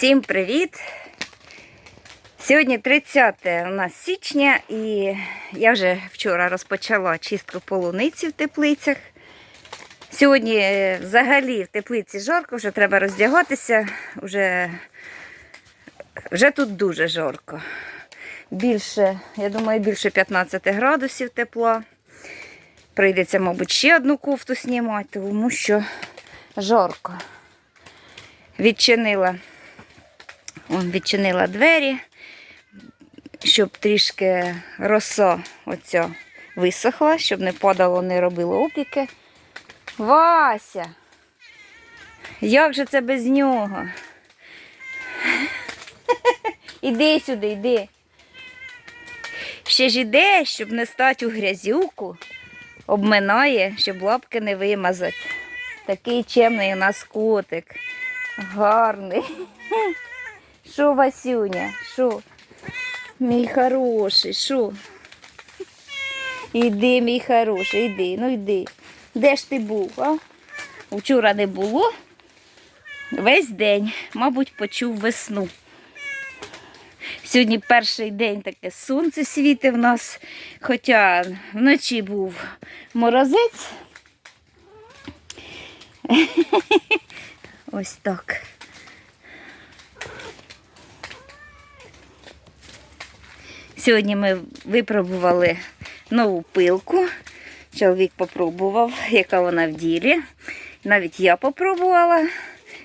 Всім привіт! Сьогодні 30 у нас січня і я вже вчора розпочала чистку полуниці в теплицях. Сьогодні е, взагалі в теплиці жарко, вже треба роздягатися, вже, вже тут дуже жарко. Більше, я думаю, більше 15 градусів тепла. Прийдеться, мабуть, ще одну кофту знімати, тому що жарко. Відчинила відчинила двері, щоб трішки роса оця висохла, щоб не падало, не робило опіки. Вася! Як же це без нього? Іди сюди, йди. Ще ж іде, щоб не стати у грязюку, обминає, щоб лапки не вимазати. Такий чемний у нас котик. Гарний. Що, Васюня? Що? Мій хороший, що? Іди, мій хороший, іди, ну йди. Де ж ти був, а? Вчора не було. Весь день, мабуть, почув весну. Сьогодні перший день таке сонце світить в нас, хоча вночі був морозець. Ось так. Сьогодні ми випробували нову пилку. Чоловік попробував, яка вона в ділі. Навіть я попробувала,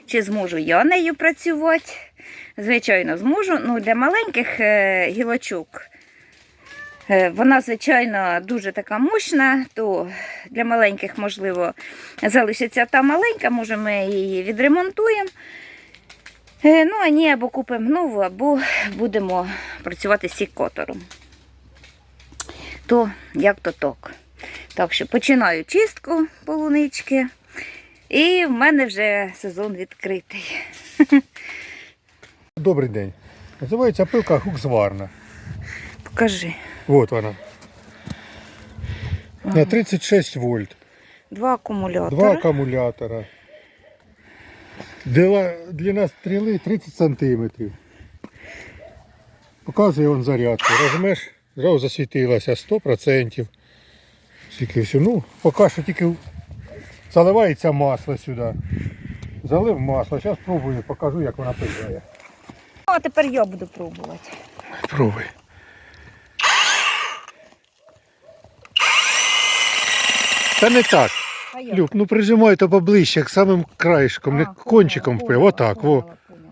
чи зможу я нею працювати. Звичайно, зможу. Ну, для маленьких е, гілочок е, вона, звичайно, дуже така мощна, то для маленьких, можливо, залишиться та маленька, може ми її відремонтуємо. Е, Ну, а ні, або купимо нову, або будемо працювати з сікотором. То як то так. Так що починаю чистку полунички. І в мене вже сезон відкритий. Добрий день. Називається пилка гукзварна. Покажи. От вона. На 36 вольт. Два акумулятора. Два акумулятора. Длина стріли 30 сантиметрів. Показує він зарядку. Розмеш, зразу засвітилася 100%. Тільки все. Ну, поки що тільки заливається масло сюди. Залив масло. Зараз пробую, покажу, як вона пиляє. А тепер я буду пробувати. Пробуй. Та не так. А як? Люк, ну прижимай то поближче, к самим краєшком, не А, кончиком поняла. Отак, во. поняла, поняла.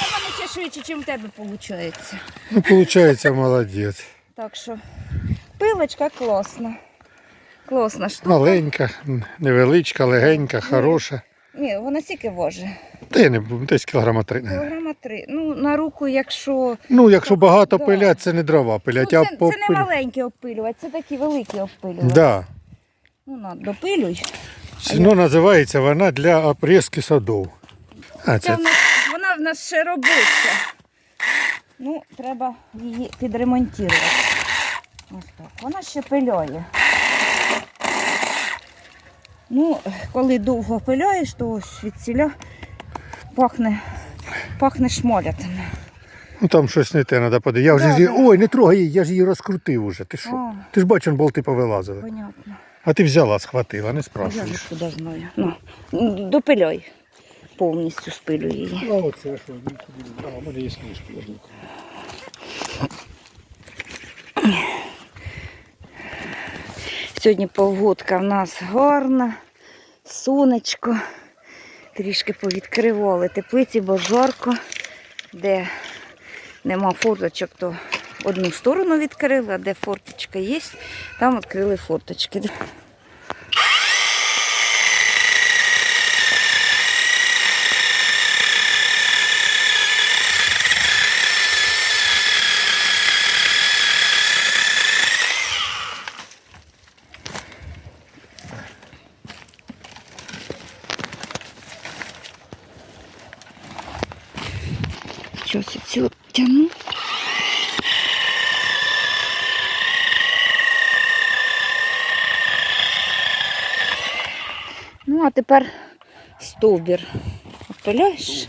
Та в мене ще швидше, ніж в тебе виходить. Ну, виходить, молодець. Так що пилочка класна. Класна штука. Маленька, невеличка, легенька, хороша. Ні, вона стільки важить. Та я не буду, десь кілограма три. Кілограма три. Ну, на руку, якщо. Ну, якщо багато Да. пилять, це не дрова Ну, пилять, це, а це не маленькі опилювати, це такі великі опилювати. Да. Ну, на, допилюй. Ну, називається вона для опріски садов. А, Це це в нас, вона в нас ще робоча. Ну, треба її підремонтувати. Ось так. Вона ще пиляє. Ну, коли довго пиляєш, то ось від ціля пахне, пахне шмолятами. ну, там щось не те треба подивитися. Я вже Да, її... да. Ой, не трогай її, я ж її розкрутив уже. Ти що? А. Ти ж бачиш, болти повилазили. Понятно. А ти взяла, схватила, не А я ж куди знаю. Ну, допиляй. Повністю спилю її. А оце що? А, у мене є книжки. Сьогодні погодка в нас гарна, сонечко. Трішки повідкривали теплиці, бо жарко. Де нема форточок, то одну сторону відкрили, а де форточка є, там відкрили форточки. Щось цю тяну. Ну, а тепер стовбір. Опиляєш?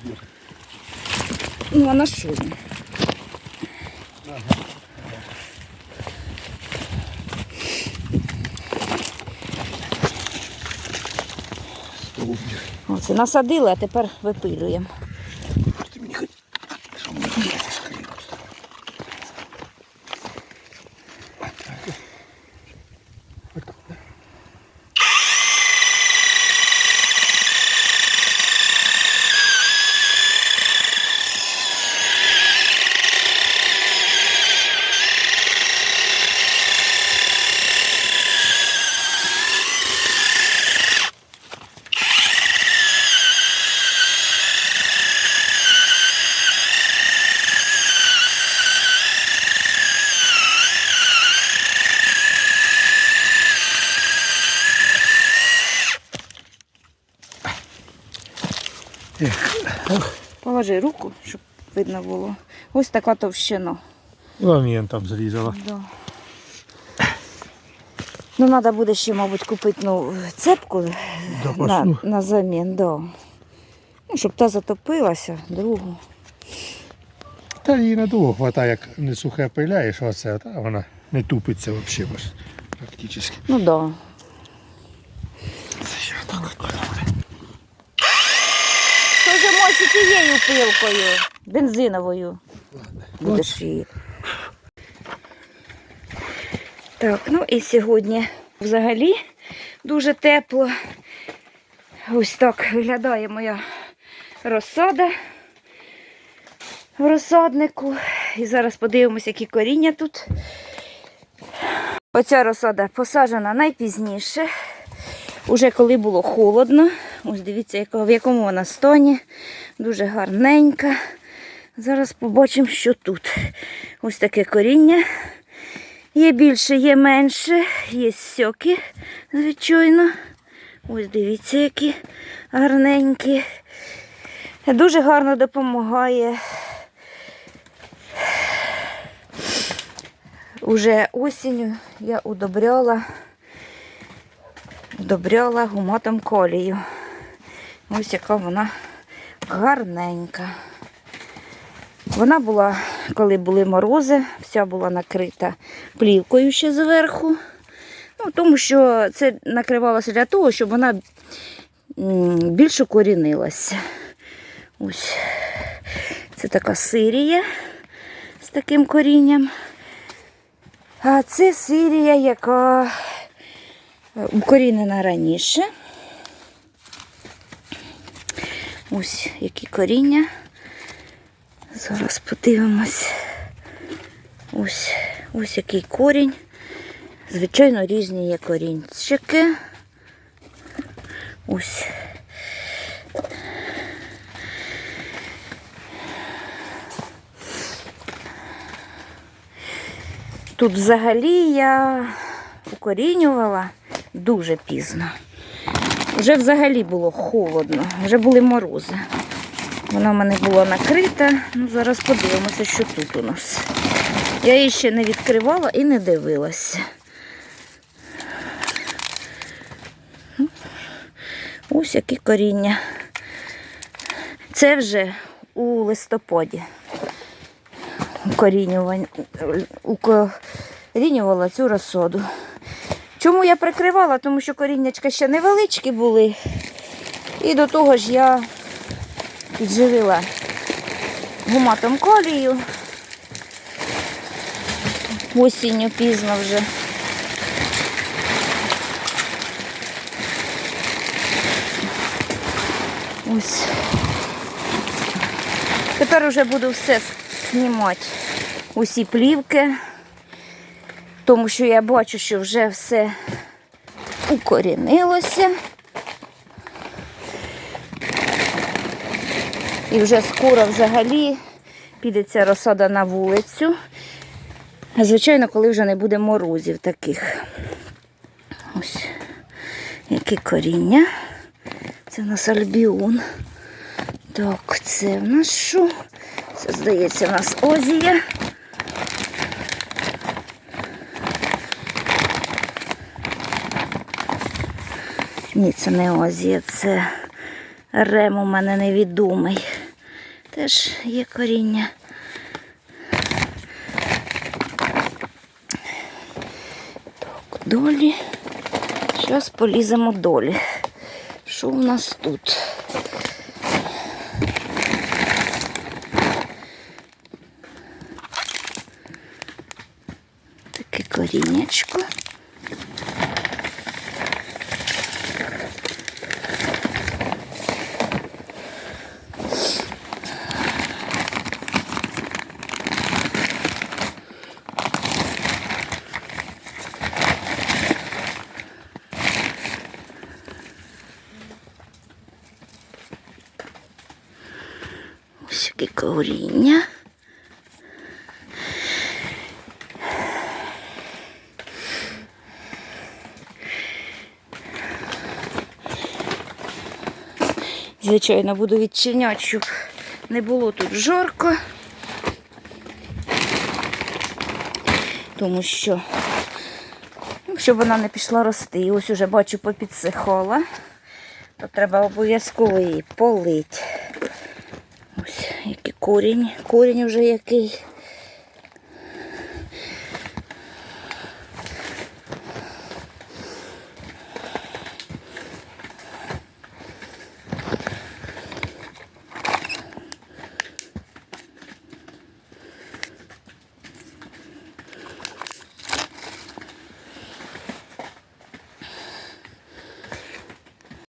Ну, а на що? Оце насадили, а тепер випилюємо. Положи руку, щоб видно було. Ось така товщина. Ламін там зрізала. Да. Ну, треба буде ще, мабуть, купити ну, цепку на, на замін, да. Ну, щоб та затопилася, другу. Та її надовго хватає, як не сухе пиляєш, оце, та вона не тупиться взагалі. Практично. Ну так. Да. Це ще так. Можеш тією пилкою, бензиновою. Будеш її. Так, ну і сьогодні взагалі дуже тепло. Ось так виглядає моя розсада в розсаднику. І зараз подивимося, які коріння тут. Оця розсада посаджена найпізніше. Уже коли було холодно. Ось дивіться, в якому вона стані. Дуже гарненька. Зараз побачимо, що тут. Ось таке коріння. Є більше, є менше, є сьоки, звичайно. Ось дивіться, які гарненькі. Дуже гарно допомагає. Уже осінню я удобряла удобряла гуматом колію. Ось яка вона гарненька. Вона була, коли були морози, вся була накрита плівкою ще зверху. Ну, тому що це накривалося для того, щоб вона м, більш укорінилася. Ось. Це така сирія з таким корінням. А це сирія, яка укорінена раніше. Ось які коріння. Зараз подивимось. Ось, ось який корінь. Звичайно, різні є корінчики. Ось. Тут взагалі я укорінювала дуже пізно. Вже взагалі було холодно, вже були морози. Вона в мене була накрита. Ну, зараз подивимося, що тут у нас. Я її ще не відкривала і не дивилася. Ось які коріння. Це вже у листопаді. Укорінювала цю розсоду. Чому я прикривала? Тому що коріннячка ще невеличкі були. І до того ж я підживила гуматом колію. Осінню пізно вже. Ось. Тепер вже буду все знімати. Усі плівки, тому що я бачу, що вже все укорінилося. І вже скоро взагалі піде ця розсада на вулицю. Звичайно, коли вже не буде морозів таких. Ось які коріння. Це у нас альбіон. Так, це в нас що? Це, здається, в нас озія. Ні, це не Озія, це рем у мене невідомий. Теж є коріння. Так, долі. Зараз поліземо долі. Що у нас тут? Таке коріннячко. Ось коріння. Звичайно, буду відчиняти, щоб не було тут жарко. Тому що, щоб вона не пішла рости. Ось уже бачу попідсихала, то треба обов'язково її полити. Корінь. Корінь вже який.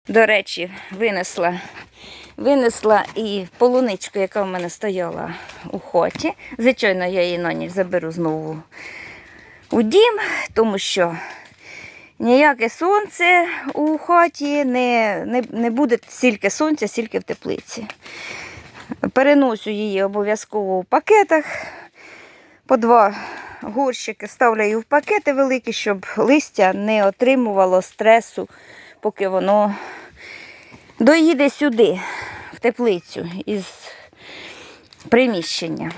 До речі, винесла, винесла і полуничку, яка в мене стояла у хоті. Звичайно, я її на ніч заберу знову у дім, тому що ніяке сонце у хаті не, не, не буде стільки сонця, стільки в теплиці. Переносю її обов'язково в пакетах. По два горщики ставлю її в пакети великі, щоб листя не отримувало стресу, поки воно доїде сюди, в теплицю із приміщення.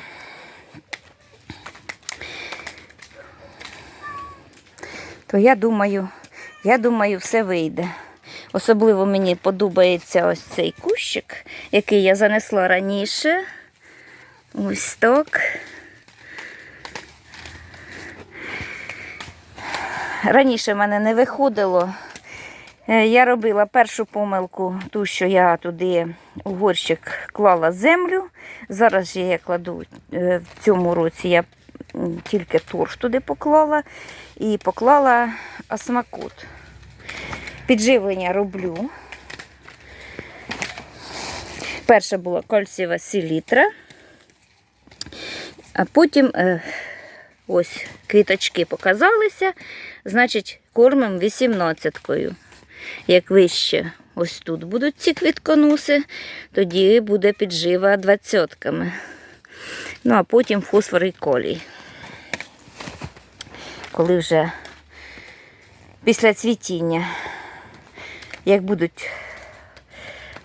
То я думаю, я думаю, все вийде. Особливо мені подобається ось цей кущик, який я занесла раніше. Ось так. Раніше в мене не виходило. Е, Я робила першу помилку, ту, що я туди у горщик клала землю. Зараз я кладу е, в цьому році я тільки торф туди поклала і поклала осмакут. Підживлення роблю. Перше було кальцієва селітра, а потім е, ось квіточки показалися, значить, кормимо 18-кою. Як вище ось тут будуть ці квітконуси, тоді буде піджива двадцятками. Ну, а потім фосфор і колій. Коли вже після цвітіння, як будуть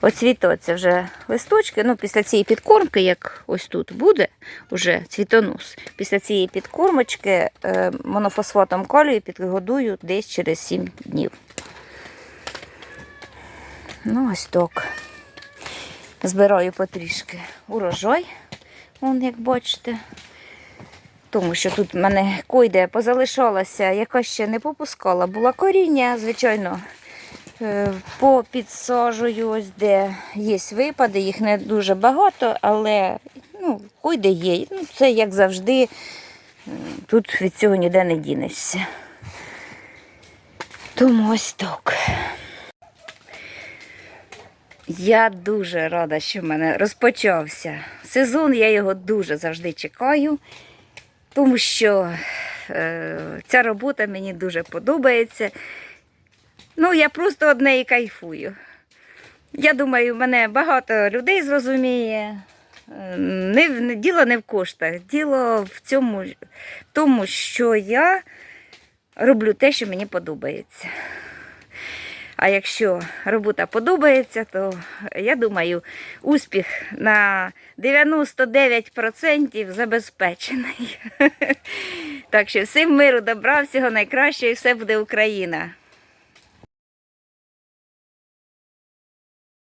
оцвітатися вже листочки, ну, після цієї підкормки, як ось тут буде уже цвітонос, після цієї підкормочки е, монофосфатом калію підгодую десь через 7 днів. Ну, ось так. Збираю потрішки урожай, вон, як бачите. Тому що тут в мене койде позалишалася, яка ще не попускала, була коріння, звичайно, е, попідсаджую, ось де є випади, їх не дуже багато, але ну, койде є. Ну, це як завжди, тут від цього ніде не дінешся. Тому ось так. Я дуже рада, що в мене розпочався сезон. Я його дуже завжди чекаю, тому що е, ця робота мені дуже подобається. Ну, я просто одне і кайфую. Я думаю, мене багато людей зрозуміє. Е, Не, не, діло не в коштах, діло в цьому, тому, що я роблю те, що мені подобається. А якщо робота подобається, то я думаю, успіх на 99% забезпечений. Так що всім миру, добра, всього найкращого і все буде Україна.